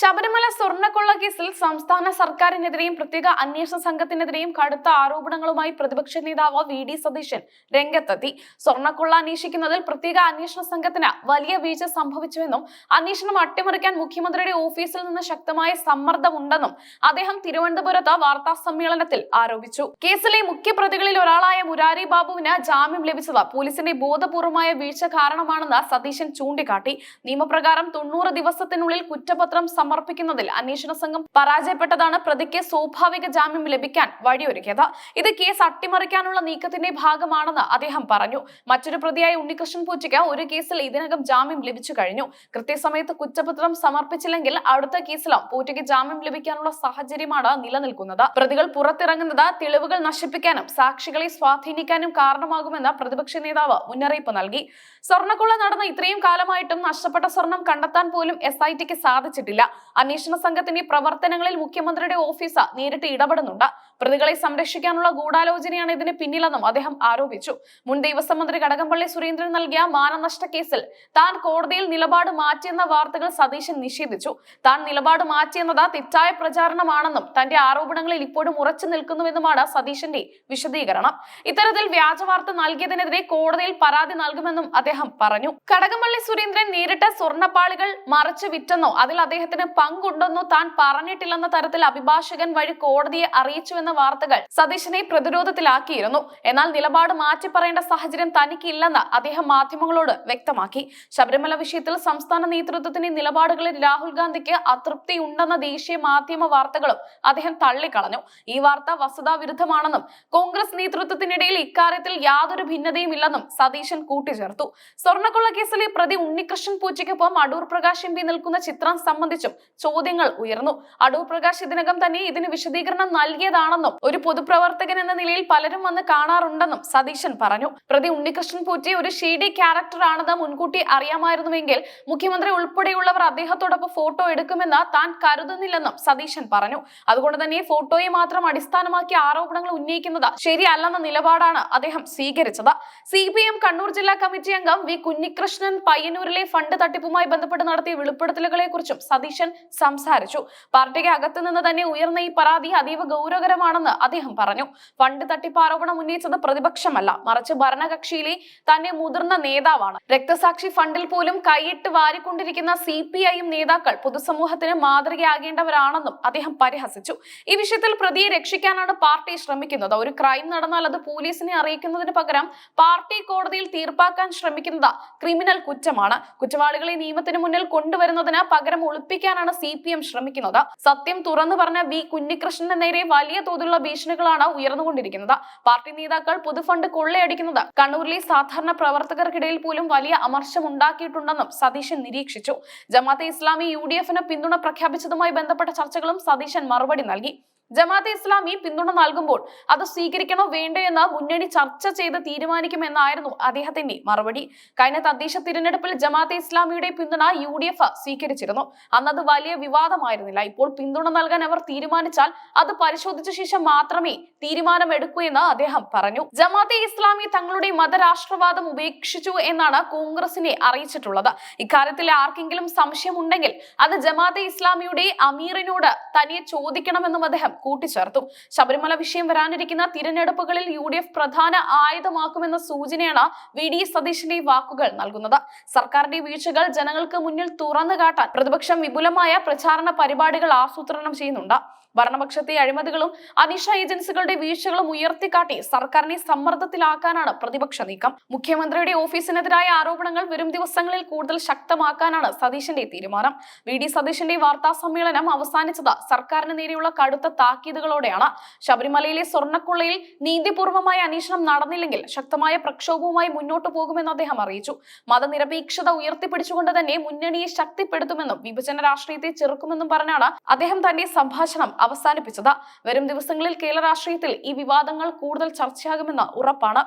ശബരിമല സ്വർണക്കൊള്ള കേസിൽ സംസ്ഥാന സർക്കാരിനെതിരെയും പ്രത്യേക അന്വേഷണ സംഘത്തിനെതിരെയും കടുത്ത ആരോപണങ്ങളുമായി പ്രതിപക്ഷ നേതാവ് വി ഡി സതീശൻ രംഗത്തെത്തി. സ്വർണക്കൊള്ള അന്വേഷിക്കുന്നതിൽ പ്രത്യേക അന്വേഷണ സംഘത്തിന് വലിയ വീഴ്ച സംഭവിച്ചുവെന്നും അന്വേഷണം അട്ടിമറിക്കാൻ മുഖ്യമന്ത്രിയുടെ ഓഫീസിൽ നിന്ന് ശക്തമായ സമ്മർദ്ദമുണ്ടെന്നും അദ്ദേഹം തിരുവനന്തപുരത്ത് വാർത്താ സമ്മേളനത്തിൽ ആരോപിച്ചു. കേസിലെ മുഖ്യപ്രതികളിൽ ഒരാളായ മുരാരി ബാബുവിന് ജാമ്യം ലഭിച്ചത് പോലീസിന്റെ ബോധപൂർവമായ വീഴ്ച കാരണമാണെന്ന് സതീശൻ ചൂണ്ടിക്കാട്ടി. നിയമപ്രകാരം തൊണ്ണൂറ് ദിവസത്തിനുള്ളിൽ കുറ്റപത്രം സമർപ്പിക്കുന്നതിൽ അന്വേഷണ സംഘം പരാജയപ്പെട്ടതാണ്. പ്രതിക്ക് സ്വാഭാവിക ജാമ്യം ലഭിക്കാൻ വഴിയൊരുക്കിയത്. ഇത് കേസ് അട്ടിമറിക്കാനുള്ള നീക്കത്തിന്റെ ഭാഗമാണെന്ന് അദ്ദേഹം പറഞ്ഞു. മറ്റൊരു പ്രതിയായ ഉണ്ണികൃഷ്ണൻ പൂച്ചയ്ക്ക് ഒരു കേസിൽ ഇതിനകം ജാമ്യം ലഭിച്ചു കഴിഞ്ഞു. കൃത്യസമയത്ത് കുറ്റപത്രം സമർപ്പിച്ചില്ലെങ്കിൽ അടുത്ത കേസിലും പൂച്ചയ്ക്ക് ജാമ്യം ലഭിക്കാനുള്ള സാഹചര്യമാണ് നിലനിൽക്കുന്നത്. പ്രതികൾ പുറത്തിറങ്ങുന്നത് തെളിവുകൾ നശിപ്പിക്കാനും സാക്ഷികളെ സ്വാധീനിക്കാനും കാരണമാകുമെന്ന് പ്രതിപക്ഷ നേതാവ് മുന്നറിയിപ്പ് നൽകി. സ്വർണക്കൊള്ള നടന്ന ഇത്രയും കാലമായിട്ടും നഷ്ടപ്പെട്ട സ്വർണം കണ്ടെത്താൻ പോലും എസ് ഐ ടിക്ക് സാധിച്ചിട്ടില്ല. അന്വേഷണ സംഘത്തിന്റെ പ്രവർത്തനങ്ങളിൽ മുഖ്യമന്ത്രിയുടെ ഓഫീസ് നേരിട്ട് ഇടപെടുന്നുണ്ട്. പ്രതികളെ സംരക്ഷിക്കാനുള്ള ഗൂഢാലോചനയാണ് ഇതിന് പിന്നിലെന്നും അദ്ദേഹം ആരോപിച്ചു. മുൻ ദേവസ്വം മന്ത്രി കടകംപള്ളി സുരേന്ദ്രൻ നൽകിയ മാനനഷ്ട കേസിൽ താൻ കോടതിയിൽ നിലപാട് മാറ്റിയെന്ന വാർത്തകൾ സതീശൻ നിഷേധിച്ചു. താൻ നിലപാട് മാറ്റിയെന്നത് തെറ്റായ പ്രചാരണമാണെന്നും തന്റെ ആരോപണങ്ങളിൽ ഇപ്പോഴും ഉറച്ചു നിൽക്കുന്നുവെന്നുമാണ് സതീശന്റെ വിശദീകരണം. ഇത്തരത്തിൽ വ്യാജവാർത്ത നൽകിയതിനെതിരെ കോടതിയിൽ പരാതി നൽകുമെന്നും അദ്ദേഹം പറഞ്ഞു. കടകംപള്ളി സുരേന്ദ്രൻ നേരിട്ട് സ്വർണപ്പാളികൾ മറച്ചു വിറ്റെന്നോ അതിൽ അദ്ദേഹത്തിന് പങ്കുണ്ടെന്നോ താൻ പറഞ്ഞിട്ടില്ലെന്ന തരത്തിൽ അഭിഭാഷകൻ വഴി കോടതിയെ അറിയിച്ചുവെന്ന വാർത്തകൾ സതീശനെ പ്രതിരോധത്തിലാക്കിയിരുന്നു. എന്നാൽ നിലപാട് മാറ്റി പറയേണ്ട സാഹചര്യം തനിക്കില്ലെന്ന് അദ്ദേഹം മാധ്യമങ്ങളോട് വ്യക്തമാക്കി. ശബരിമല വിഷയത്തിൽ സംസ്ഥാന നേതൃത്വത്തിന്റെ നിലപാടുകളിൽ രാഹുൽ ഗാന്ധിക്ക് അതൃപ്തി ഉണ്ടെന്ന ദേശീയ മാധ്യമ വാർത്തകളും അദ്ദേഹം തള്ളിക്കളഞ്ഞു. ഈ വാർത്ത വസ്തുതാ വിരുദ്ധമാണെന്നും കോൺഗ്രസ് നേതൃത്വത്തിനിടയിൽ ഇക്കാര്യത്തിൽ യാതൊരു ഭിന്നതയും ഇല്ലെന്നും സതീശൻ കൂട്ടിച്ചേർത്തു. സ്വർണക്കൊള്ള കേസിലെ പ്രതി ഉണ്ണികൃഷ്ണൻ പൂച്ചയ്ക്കൊപ്പം അടൂർ പ്രകാശ് എം നിൽക്കുന്ന ചിത്രം സംബന്ധിച്ചും ചോദ്യങ്ങൾ ഉയർന്നു. അടൂർ പ്രകാശ് ഇതിനകം തന്നെ ഇതിന് വിശദീകരണം നൽകിയതാണെന്നും ഒരു പൊതുപ്രവർത്തകൻ എന്ന നിലയിൽ പലരും വന്ന് കാണാറുണ്ടെന്നും സതീശൻ പറഞ്ഞു. പ്രതി ഉണ്ണികൃഷ്ണൻ പൂറ്റി ഒരു ഷീഡി ക്യാരക്ടറാണെന്ന് മുൻകൂട്ടി അറിയാമായിരുന്നുവെങ്കിൽ മുഖ്യമന്ത്രി ഉൾപ്പെടെയുള്ളവർ അദ്ദേഹത്തോടൊപ്പം ഫോട്ടോ എടുക്കുമെന്ന് താൻ കരുതുന്നില്ലെന്നും സതീശൻ പറഞ്ഞു. അതുകൊണ്ട് തന്നെ ഫോട്ടോയെ മാത്രം അടിസ്ഥാനമാക്കി ആരോപണങ്ങൾ ഉന്നയിക്കുന്നത് ശരിയല്ലെന്ന നിലപാടാണ് അദ്ദേഹം സ്വീകരിച്ചത്. സി പി എം കണ്ണൂർ ജില്ലാ കമ്മിറ്റി അംഗം വി കുഞ്ഞികൃഷ്ണൻ പയ്യന്നൂരിലെ ഫണ്ട് തട്ടിപ്പുമായി ബന്ധപ്പെട്ട് നടത്തിയ വെളിപ്പെടുത്തലുകളെ കുറിച്ചും സതീശൻ സംസാരിച്ചു. പാർട്ടിക്ക് അകത്തുനിന്ന് തന്നെ ഉയർന്ന ഈ പരാതി അതീവ ഗൗരവകരമാണെന്ന് അദ്ദേഹം പറഞ്ഞു. ഫണ്ട് തട്ടിപ്പ് ആരോപണം ഉന്നയിച്ചത് പ്രതിപക്ഷമല്ല. മറിച്ച് ഭരണകക്ഷിയിലെ തന്നെ മുതിർന്ന നേതാവാണ്. രക്തസാക്ഷി ഫണ്ടിൽ പോലും കൈയിട്ട് വാരിക്കൊണ്ടിരിക്കുന്ന സി പി ഐ നേതാക്കൾ പൊതുസമൂഹത്തിന് മാതൃകയാകേണ്ടവരാണെന്നും അദ്ദേഹം പരിഹസിച്ചു. ഈ വിഷയത്തിൽ പ്രതിയെ രക്ഷിക്കാനാണ് പാർട്ടി ശ്രമിക്കുന്നത്. ഒരു ക്രൈം നടന്നാൽ അത് പോലീസിനെ അറിയിക്കുന്നതിന് പകരം പാർട്ടി കോടതിയിൽ തീർപ്പാക്കാൻ ശ്രമിക്കുന്നത് ക്രിമിനൽ കുറ്റമാണ്. കുറ്റവാളികളെ നിയമത്തിന് മുന്നിൽ കൊണ്ടുവരുന്നതിന് പകരം ഒളിപ്പിക്കാനാണ് സി ശ്രമിക്കുന്നത്. സത്യം തുറന്നു പറഞ്ഞ വി കുഞ്ഞികൃഷ്ണന് നേരെ വലിയ തോതിലുള്ള ഭീഷണികളാണ് ഉയർന്നുകൊണ്ടിരിക്കുന്നത്. പാർട്ടി നേതാക്കൾ പൊതുഫണ്ട് കൊള്ളയടിക്കുന്നത് കണ്ണൂരിലെ സാധാരണ പ്രവർത്തകർക്കിടയിൽ പോലും വലിയ അമർശം ഉണ്ടാക്കിയിട്ടുണ്ടെന്നും സതീശൻ നിരീക്ഷിച്ചു. ജമാഅത്തെ ഇസ്ലാമി യു ഡി എഫിന് പിന്തുണ പ്രഖ്യാപിച്ചതുമായി ബന്ധപ്പെട്ട ചർച്ചകളും സതീശൻ മറുപടി നൽകി. ജമാഅത്തെ ഇസ്ലാമി പിന്തുണ നൽകുമ്പോൾ അത് സ്വീകരിക്കണോ വേണ്ടോ എന്ന് മുന്നണി ചർച്ച ചെയ്ത് തീരുമാനിക്കുമെന്നായിരുന്നു അദ്ദേഹത്തിന്റെ മറുപടി. കഴിഞ്ഞ തദ്ദേശ തിരഞ്ഞെടുപ്പിൽ ജമാഅത്തെ ഇസ്ലാമിയുടെ പിന്തുണ യു ഡി എഫ് സ്വീകരിച്ചിരുന്നു. അന്നത് വലിയ വിവാദമായിരുന്നില്ല. ഇപ്പോൾ പിന്തുണ നൽകാൻ അവർ തീരുമാനിച്ചാൽ അത് പരിശോധിച്ച ശേഷം മാത്രമേ തീരുമാനമെടുക്കൂ എന്ന് അദ്ദേഹം പറഞ്ഞു. ജമാഅത്തെ ഇസ്ലാമി തങ്ങളുടെ മതരാഷ്ട്രവാദം ഉപേക്ഷിച്ചു എന്നാണ് കോൺഗ്രസിനെ അറിയിച്ചിട്ടുള്ളത്. ഇക്കാര്യത്തിൽ ആർക്കെങ്കിലും സംശയമുണ്ടെങ്കിൽ അത് ജമാഅത്തെ ഇസ്ലാമിയുടെ അമീറിനോട് തനിയെ ചോദിക്കണമെന്നും അദ്ദേഹം കൂട്ടിച്ചേർത്തു. ശബരിമല വിഷയം വരാനിരിക്കുന്ന തിരഞ്ഞെടുപ്പുകളിൽ യു ഡി എഫ് പ്രധാന ആയുധമാക്കുമെന്ന സൂചനയാണ് വി ഡി സതീശന്റെ വാക്കുകൾ നൽകുന്നത്. സർക്കാരിന്റെ വീഴ്ചകൾ ജനങ്ങൾക്ക് മുന്നിൽ തുറന്നു കാട്ടാൻ പ്രതിപക്ഷം വിപുലമായ പ്രചാരണ പരിപാടികൾ ആസൂത്രണം ചെയ്യുന്നുണ്ട്. ഭരണപക്ഷത്തെ അഴിമതികളും അനിഷ ഏജൻസികളുടെ വീഴ്ചകളും ഉയർത്തിക്കാട്ടി സർക്കാരിനെ സമ്മർദ്ദത്തിലാക്കാനാണ് പ്രതിപക്ഷ നീക്കം. മുഖ്യമന്ത്രിയുടെ ഓഫീസിനെതിരായ ആരോപണങ്ങൾ വരും ദിവസങ്ങളിൽ കൂടുതൽ ശക്തമാക്കാനാണ് സതീശന്റെ തീരുമാനം. വി ഡി സതീശന്റെ വാർത്താ സമ്മേളനം അവസാനിച്ചത് സർക്കാരിന് നേരെയുള്ള കടുത്ത താക്കീതുകളോടെയാണ്. ശബരിമലയിലെ സ്വർണക്കൊള്ളയിൽ നീതിപൂർവമായ അന്വേഷണം നടന്നില്ലെങ്കിൽ ശക്തമായ പ്രക്ഷോഭവുമായി മുന്നോട്ടു പോകുമെന്ന് അദ്ദേഹം അറിയിച്ചു. മതനിരപേക്ഷത ഉയർത്തിപ്പിടിച്ചുകൊണ്ട് തന്നെ മുന്നണിയെ ശക്തിപ്പെടുത്തുമെന്നും വിഭജന രാഷ്ട്രീയത്തെ ചെറുക്കുമെന്നും പറഞ്ഞാണ് അദ്ദേഹം തന്റെ സംഭാഷണം അവസാനിപ്പിച്ചത്. വരും ദിവസങ്ങളിൽ കേരള രാഷ്ട്രീയത്തിൽ ഈ വിവാദങ്ങൾ കൂടുതൽ ചർച്ചയാകുമെന്ന് ഉറപ്പാണ്.